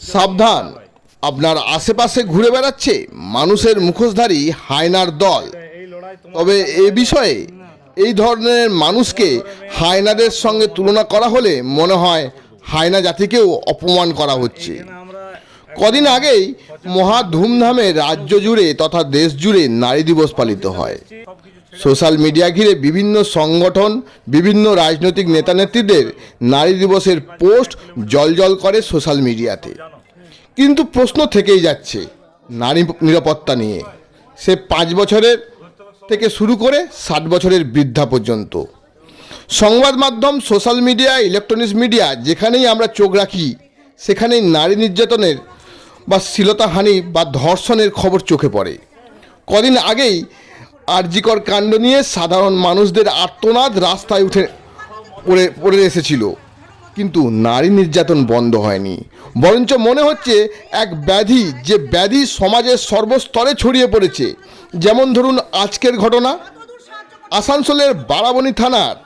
সাবধান। আপনার আশেপাশে ঘুরে বেড়াচ্ছে মানুষের মুখোশধারী হায়নার দল। তবে এ বিষয়ে এই ধরনের মানুষকে হায়নাদের সঙ্গে তুলনা করা হলে মনে হয় হায়না জাতিকেও অপমান করা হচ্ছে। কদিন আগেই মহা ধুমধামে রাজ্য জুড়ে তথা দেশ জুড়ে নারী দিবস পালিত হয়। সোশ্যাল মিডিয়া ঘিরে বিভিন্ন সংগঠন, বিভিন্ন রাজনৈতিক নেতানেত্রীদের নারী দিবসের পোস্ট জলজল করে সোশ্যাল মিডিয়াতে। কিন্তু প্রশ্ন থেকেই যাচ্ছে নারী নিরাপত্তা নিয়ে। সে পাঁচ বছরের থেকে শুরু করে ষাট বছরের বৃদ্ধা পর্যন্ত। সংবাদ মাধ্যম, সোশ্যাল মিডিয়া, ইলেকট্রনিক্স মিডিয়া যেখানেই আমরা চোখ রাখি, সেখানেই নারী নির্যাতনের বা শ্লীলতাহানি বা ধর্ষণের খবর চোখে পড়ে। কদিন আগেই আরজিকর কাণ্ড নিয়ে সাধারণ মানুষদের আর্তনাদ রাস্তায় উঠে পড়ে পড়ে এসেছিল। কিন্তু নারী নির্যাতন বন্ধ হয়নি। বরঞ্চ মনে হচ্ছে এক ব্যাধি, যে ব্যাধি সমাজের সর্বস্তরে ছড়িয়ে পড়েছে। যেমন ধরুন আজকের ঘটনা, আসানসোলের বারাবণী থানার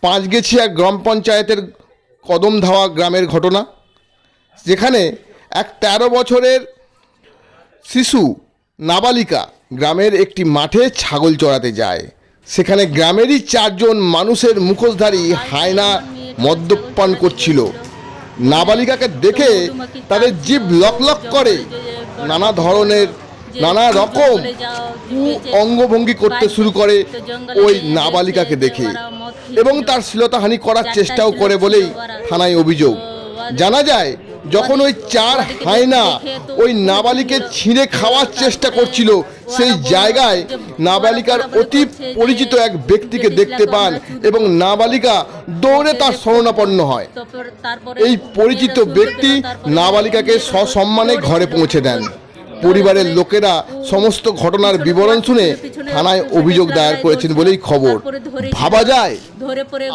পাঁচগেছিয়া গ্রাম পঞ্চায়েতের কদমধাওয়া গ্রামের ঘটনা। যেখানে এক তেরো বছরের শিশু নাবালিকা গ্রামের একটি মাঠে ছাগল চড়াতে যায়। সেখানে গ্রামেরই চারজন মানুষের মুখোশধারী হায়না মদ্যপান করছিল। নাবালিকাকে দেখে তাদের জীব লক লক করে। নানা ধরনের নানা রকম অঙ্গভঙ্গি করতে শুরু করে ওই নাবালিকাকে দেখে এবং তার শ্লীলতাহানি করার চেষ্টাও করে বলেই থানায় অভিযোগ। জানা যায় যখন ওই চার হায়না ওই নাবালিকে ছিঁড়ে খাওয়ার চেষ্টা করছিল সেই জায়গায় নাবালিকার অতি পরিচিত এক ব্যক্তিকে দেখতে পান এবং নাবালিকা দৌড়ে তার শরণাপন্ন হয়। এই পরিচিত ব্যক্তি নাবালিকাকে সসম্মানে ঘরে পৌঁছে দেন। পরিবারের লোকেরা সমস্ত ঘটনার বিবরণ শুনে থানায় অভিযোগ দায়ের করেছেন বলেই খবর। ভাবা যায়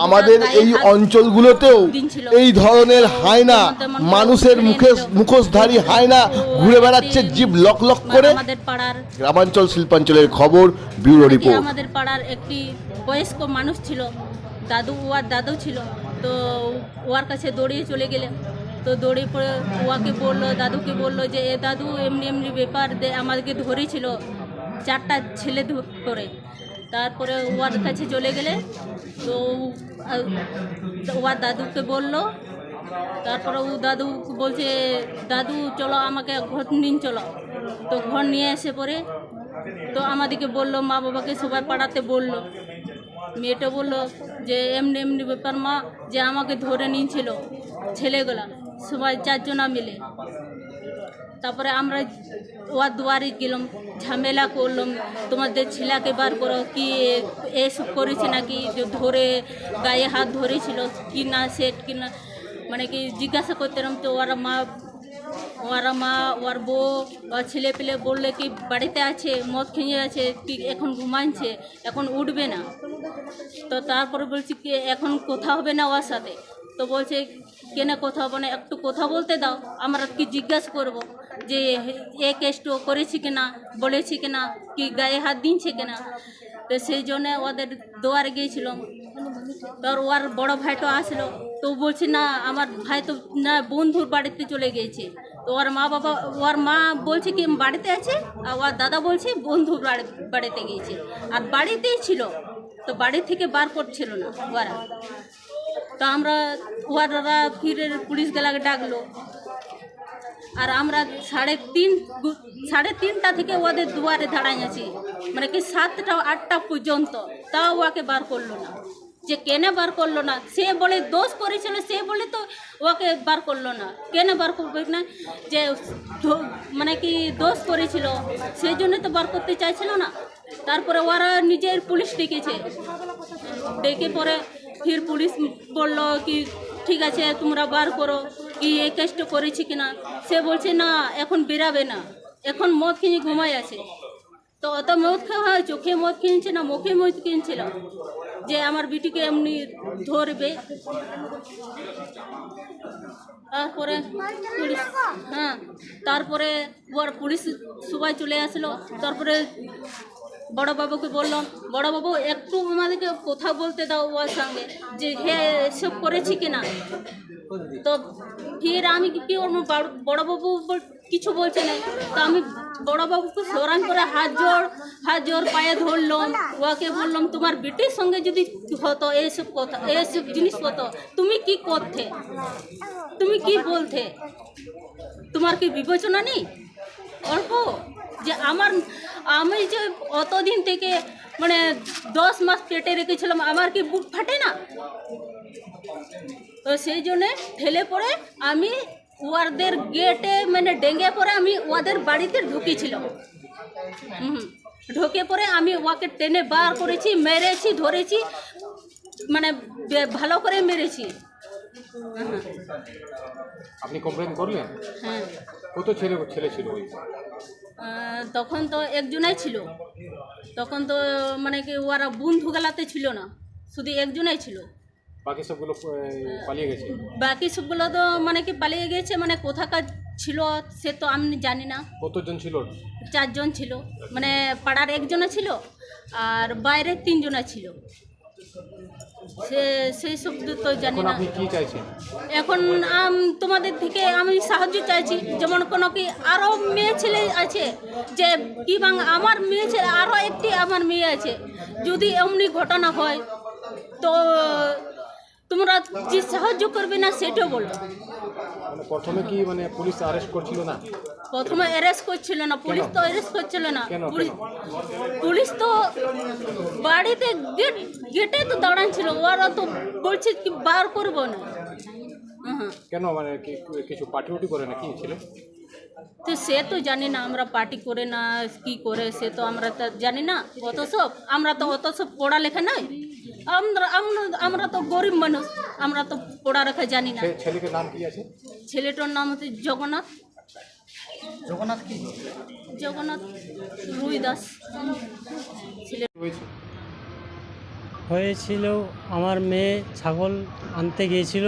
আমাদের এই অঞ্চলগুলোতেও এই ধরনের হায়না মানুষের মুখে মুখোশধারী হায়না ঘুরে বেড়াচ্ছে জীব লক লক করে। গ্রামাঞ্চল শিল্পাঞ্চলের খবর ব্যুরো রিপোর্ট। আমাদের পাড়ার একটি বয়স্ক মানুষ ছিল দাদু ওয়ার দাদু ছিল তো ওয়ার কাছে দৌড়িয়ে চলে গেলে তো দৌড়ে পড়ে ওয়াকে বলল, দাদুকে বলল যে, এ দাদু, এমনি এমনি ব্যাপার আমাদেরকে ধরেছিল চারটা ছেলে ধ- করে। তারপরে ওয়ার কাছে চলে গেলে তো ওয়ার দাদুকে বলল। তারপরে ও দাদু বলছে, দাদু, চলো আমাকে ঘর নিন, চলো। তো ঘর নিয়ে এসে পরে তো আমাদেরকে বলল, মা বাবাকে সবাই পাড়াতে বলল। মেয়েটা বলল যে, এমনি এমনি ব্যাপার, মা, যে আমাকে ধরে নিয়েছিল ছেলেগুলা। সবাই চারজনা মিলে। তারপরে আমরা ওয়ার দুয়ারে গেলাম, ঝামেলা করলাম, তোমাদের ছেলেকে বার করো, কি এসব করেছে নাকি? যে ধরে গায়ে হাত ধরেছিল, কি না সেট কি না মানে কি জিজ্ঞাসা করতাম তো ওরা মা ওরা মা ওর বউ ওর ছেলে পেলে বললে কি বাড়িতে আছে, মদ খেয়ে আছে, কি এখন ঘুমাচ্ছে এখন উঠবে না। তো তারপরে বলছি কি, এখন কথা হবে না ওর সাথে। তো বলছে কেন কথা হবে না একটু কথা বলতে দাও, আমরা কি জিজ্ঞাসা করব যে এ কেসটো করেছি কিনা, বলেছি কিনা, কি গায়ে হাত দিনছে কিনা। তো সেই জন্য ওদের দোয়ারে গিয়েছিলাম। তোর ওর বড় ভাইটা আসলো, তো বলছে, না, আমার ভাই তো, না, বন্ধুর বাড়িতে চলে গিয়েছে। তো ওর মা বাবা, ওর মা বলছে কি বাড়িতে আছে? আর ওর দাদা বলছে, বন্ধুর বাড়ি, বাড়িতে গিয়েছে। আর বাড়িতেই ছিল, তো বাড়ি থেকে বার করছিল না ওরা তো আমরা ওরা ফিরে পুলিশ গেলাকে ডাকলো। আর আমরা সাড়ে তিন সাড়ে তিনটা থেকে ওদের দুয়ারে দাঁড়াই আছি। মানে কি সাতটা আটটা পর্যন্ত। তাও ওকে বার করল না। যে কেনে বার করল না? সে বলে দোষ করেছিল, সে বলে তো ওকে বার করল না। কেনে বার করবে না? যে মানে কি দোষ করেছিল, সেই জন্য তো বার করতে চাইছিল না। তারপরে ওরা নিজের পুলিশ ডেকেছে। ডেকে পরে ফির পুলিশ বলল কি ঠিক আছে, তোমরা বার করো কি এই কেসটা করেছি কিনা। সে বলছে, না, এখন বেরাবে না। এখন মদ কিনে ঘুমাই আছে। তো অত মদ খাওয়া হয়, চোখে মদ কিনছে না, মুখে মদ কিনছিল? যে আমার বিটিকে এমনি ধরবে। তারপরে পুলিশ হ্যাঁ তারপরে ওর পুলিশ সবাই চলে আসলো। তারপরে বড় বাবুকে বললাম বড় বাবু একটু আমাদেরকে কথা বলতে দাও ওর সঙ্গে, যে হ্যাঁ এসব করেছি কিনা? তো ফির আমি কি বড়বাবু কিছু বলছে না তো আমি বড়বাবুকে সরান করে হাত জোর হাত জোর পায়ে ধরলাম। ওকে বললাম, তোমার বেটির সঙ্গে যদি হতো এইসব কথা এইসব জিনিস হতো, তুমি কি করতে? তুমি কি বলতে? তোমার কি বিবেচনা নেই? অল্প যে আমার আমি যে অতদিন থেকে মানে দশ মাস পেটে রেখেছিলাম আমার কি বুক ফাটে না? তো সেই জন্যে ঠেলে পড়ে আমি ওদের গেটে মানে ডেঙ্গে পরে আমি ওদের বাড়িতে ঢুকেছিলাম। হুম ঢুকে পরে আমি ওকে টেনে বার করেছি মেরেছি ধরেছি মানে ভালো করে মেরেছি। আপনি কমপ্লেন করলেন? হ্যাঁ। কত ছেলে ছেলে ছিল ওই? তখন তো একজনাই ছিল। তখন তো মানে কি ওরা বন্ধু গেলাতে ছিল না শুধু একজনাই ছিল। বাকি সবগুলো পালিয়ে গেছে? বাকি সবগুলো তো মানে কি পালিয়ে গেছে মানে কোথাকার ছিল সে তো আমি জানি না। কতজন ছিল? চারজন ছিল। মানে পাড়ার একজনা ছিল আর বাইরের তিনজনা ছিল। সে সেই সব তো জানি না। কি চাইছেন? এখন আম, তোমাদের থেকে আমি সাহায্য চাইছি। যেমন কোনো কি আরও মেয়ে ছেলে আছে যে কি বাং আমার মেয়ে ছেলে আরও একটি আমার মেয়ে আছে। যদি এমনি ঘটনা হয় তো যে সাহায্য করবে না সেটাও বলো মানে প্রথমে কি মানে পুলিশ অ্যারেস্ট করছিল না? প্রথমে অ্যারেস্ট করছিল না পুলিশ তো অ্যারেস্ট করছিল না। পুলিশ তো বাড়িতে গেট গেটে তো দাঁড়ান ছিল ওরা তো বলছে কি বার করব না। কেন মানে কিছু পার্টি উটি করে নাকি ছেলে? তো সে তো জানি না আমরা পার্টি করে না কি করে সে তো আমরা তো জানি না অত সব। আমরা তো অত সব পড়ালেখা নাই। আমরা আমরা- আমরা তো গরিব মানুষ। আমরা তো পড়ালেখা জানি না। ছেলেকে নাম কি আছে? ছেলেটার নাম হচ্ছে জগন্নাথ। জগন্নাথ কি? জগন্নাথ রুই দাস। ছেলে হয়েছিল আমার মেয়ে ছাগল আনতে গিয়েছিল।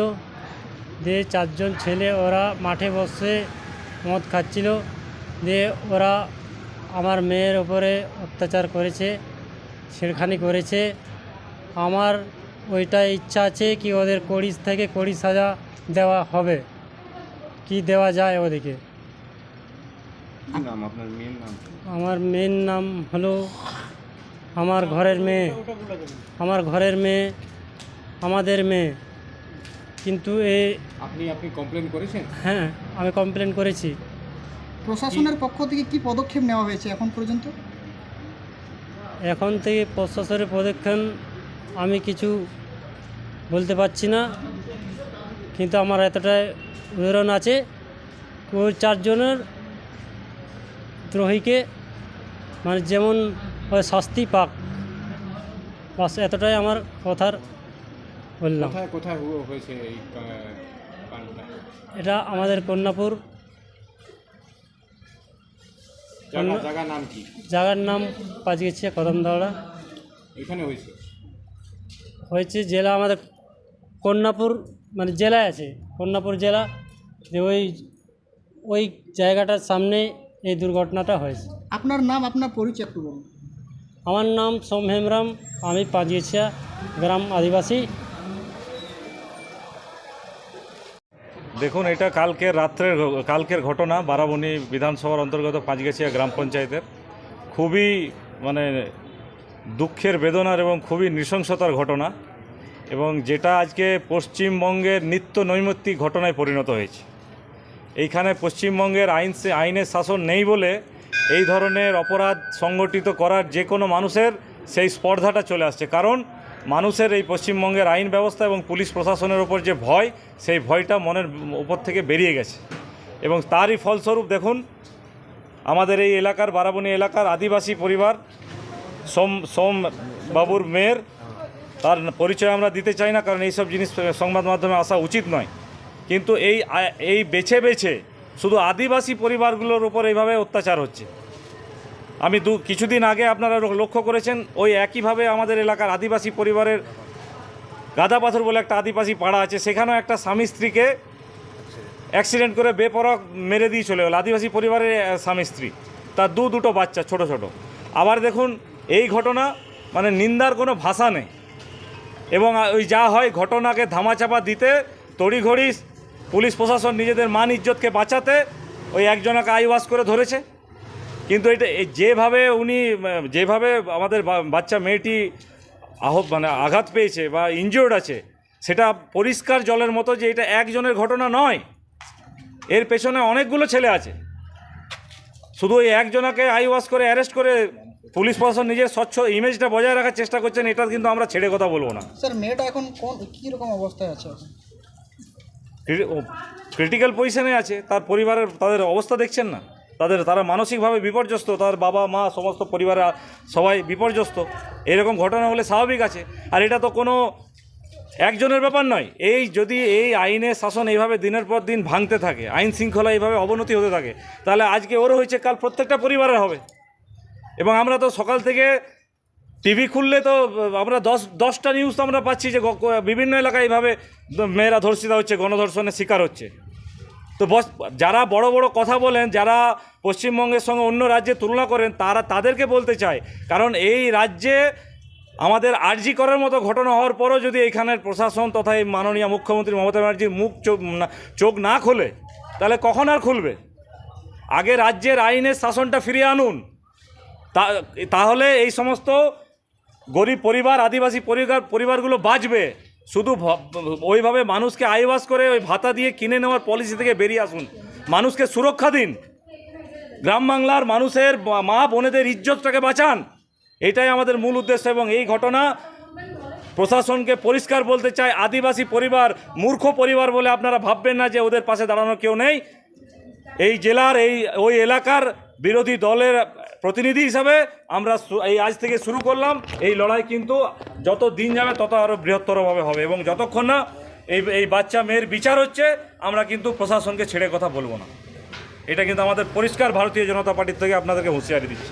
দিয়ে চারজন ছেলে ওরা মাঠে বসে মদ খাচ্ছিল। দিয়ে ওরা আমার মেয়ের ওপরে অত্যাচার করেছে ছেড়খানি করেছে। আমার ওইটা ইচ্ছা আছে কি ওদের কড়িস থেকে কড়ি সাজা দেওয়া হবে। কি দেওয়া যায় ওদেরকে নাম আপনার মেয়ের নাম? আমার মেয়ের নাম হলো আমার ঘরের মেয়ে। আমার ঘরের মেয়ে আমাদের মেয়ে। কিন্তু এ আপনি আপনি কমপ্লেন করেছেন? হ্যাঁ আমি কমপ্লেন করেছি। প্রশাসনের পক্ষ থেকে কি পদক্ষেপ নেওয়া হয়েছে এখন পর্যন্ত? এখন থেকে প্রশাসনের পদক্ষেপ আমি কিছু বলতে পারছি না কিন্তু আমার এতটাই উদাহরণ আছে। ওই চারজনের দ্রোহীকে মানে যেমন ওই শাস্তি পাক বাস এতটাই আমার কথার বললাম। কোথায় কোথায় হয়েছে এই কাণ্ডটা? এটা আমাদের কন্যাপুর। জায়গা জায়গার নাম কি? জায়গার নাম পাঁচগেছিয়া কদমদাওড়া। এখানে হয়েছে? হয়েছে জেলা আমাদের কন্যাপুর মানে জেলায় আছে কন্যাপুর জেলা যে ওই ওই জায়গাটার সামনে এই দুর্ঘটনাটা হয়েছে। আপনার নাম আপনার পরিচয় একটু বলুন। আমার নাম সোম হেমরাম আমি পাঁচগেছিয়া গ্রাম আদিবাসী। দেখুন এটা কালকের রাত্রের কালকের ঘটনা বারাবণী বিধানসভার অন্তর্গত পাঁচগেছিয়া গ্রাম পঞ্চায়েতের। খুবই মানে দুঃখের বেদনার এবং খুবই নৃশংসতার ঘটনা। এবং যেটা আজকে পশ্চিমবঙ্গের নিত্য নৈমিত্তিক ঘটনায় পরিণত হয়েছে। এইখানে পশ্চিমবঙ্গের আইন আইনের শাসন নেই বলে এই ধরনের অপরাধ সংগঠিত করার যে কোনো মানুষের সেই স্পর্ধাটা চলে আসছে। কারণ মানুষের এই পশ্চিমবঙ্গের আইন ব্যবস্থা এবং পুলিশ প্রশাসনের ওপর যে ভয়, সেই ভয়টা মনের উপর থেকে বেরিয়ে গেছে। এবং তারই ফলস্বরূপ দেখুন, আমাদের এই এলাকার, বারাবণী এলাকার আদিবাসী পরিবার, সোম সোম বাবুর মেয়ের তার পরিচয় আমরা দিতে চাই না, কারণ এইসব জিনিস সংবাদ মাধ্যমে আসা উচিত নয়। কিন্তু এই এই বেছে বেছে শুধু আদিবাসী পরিবারগুলোর উপর এইভাবে অত্যাচার হচ্ছে। আমি দু, কিছুদিন আগে আপনারা লক্ষ্য করেছেন, ওই একইভাবে আমাদের এলাকার আদিবাসী পরিবারের গাদা পাথর বলে একটা আদিবাসী পাড়া আছে, সেখানেও একটা স্বামী স্ত্রীকে অ্যাক্সিডেন্ট করে বেপরক মেরে দিয়ে চলে গেল। আদিবাসী পরিবারের স্বামী স্ত্রী, তার দু, দুটো বাচ্চা, ছোট ছোট। আবার দেখুন, এই ঘটনা মানে নিন্দার কোনো ভাষা নেই। এবং ওই যা হয় ঘটনাকে ধামাচাপা দিতে তড়িঘড়ি পুলিশ প্রশাসন নিজেদের মান ইজ্জতকে বাঁচাতে ওই একজনকে আইওয়াস করে ধরেছে। কিন্তু এটা যেভাবে উনি যেভাবে আমাদের বাচ্চা মেয়েটি আহ মানে আঘাত পেয়েছে বা ইনজিওর্ড আছে, সেটা পরিষ্কার জলের মতো যে এটা একজনের ঘটনা নয়, এর পেছনে অনেকগুলো ছেলে আছে। শুধু ওই একজনাকে আইওয়াস করে, অ্যারেস্ট করে পুলিশ প্রশাসন নিজের স্বচ্ছ ইমেজটা বজায় রাখার চেষ্টা করছেন এটা কিন্তু আমরা ছেড়ে কথা বলব না। স্যার মেয়েটা এখন কোন কী রকম অবস্থায় আছে ক্রিটিক্যাল পজিশনে আছে তার পরিবারের তাদের অবস্থা দেখছেন না? তাদের তারা মানসিকভাবে বিপর্যস্ত তার বাবা মা সমস্ত পরিবারে সবাই বিপর্যস্ত। এরকম ঘটনা হলে স্বাভাবিক আছে। আর এটা তো কোনো একজনের ব্যাপার নয়। এই যদি এই আইনের শাসন এইভাবে দিনের পর দিন ভাঙতে থাকে আইন শৃঙ্খলা এইভাবে অবনতি হতে থাকে তাহলে আজকে ওরও হয়েছে কাল প্রত্যেকটা পরিবারের হবে। এবং আমরা তো সকাল থেকে টিভি খুললে তো, আমরা দশ, দশটা নিউজ তো আমরা পাচ্ছি যে বিভিন্ন এলাকায় এইভাবে মেয়েরা ধর্ষিতা হচ্ছে, গণধর্ষণের শিকার হচ্ছে। তো বস, যারা বড় বড় কথা বলেন, যারা পশ্চিমবঙ্গের সঙ্গে অন্য রাজ্যে তুলনা করেন, তারা তাদেরকে বলতে চায়, কারণ এই রাজ্যে আমাদের আর্জি করার মতো ঘটনা হওয়ার পরও যদি এখানের প্রশাসন তথা এই মাননীয় মুখ্যমন্ত্রী মমতা ব্যানার্জির মুখ চোখ, না- চোখ না খোলে, তাহলে কখন আর খুলবে? আগে রাজ্যের আইনের শাসনটা ফিরিয়ে আনুন। তাহলে এই সমস্ত গরিব পরিবার, আদিবাসী পরিবার, পরিবারগুলো বাঁচবে। শুধু ওইভাবে মানুষকে আইবাস করে ওই ভাতা দিয়ে কিনে নেওয়ার পলিসি থেকে বেরিয়ে আসুন। মানুষকে সুরক্ষা দিন। গ্রাম বাংলার মানুষের মা বোনেদের ইজ্জতটাকে বাঁচান। এটাই আমাদের মূল উদ্দেশ্য এবং এই ঘটনা প্রশাসনকে পরিষ্কার বলতে চাই। আদিবাসী পরিবার, মূর্খ পরিবার বলে আপনারা ভাববেন না যে ওদের পাশে দাঁড়ানোর কেউ নেই। এই জেলার, এই, ওই এলাকার বিরোধী দলের প্রতিনিধি হিসাবে আমরা এই আজ থেকে শুরু করলাম। এই লড়াই কিন্তু যত দিন যাবে, তত আরও বৃহত্তরভাবে হবে এবং যতক্ষণ না এই এই বাচ্চা মেয়ের বিচার হচ্ছে, আমরা কিন্তু প্রশাসনকে ছেড়ে কথা বলব না। এটা কিন্তু আমাদের পরিষ্কার ভারতীয় জনতা পার্টির থেকে আপনাদেরকে হুঁশিয়ারি দিচ্ছি।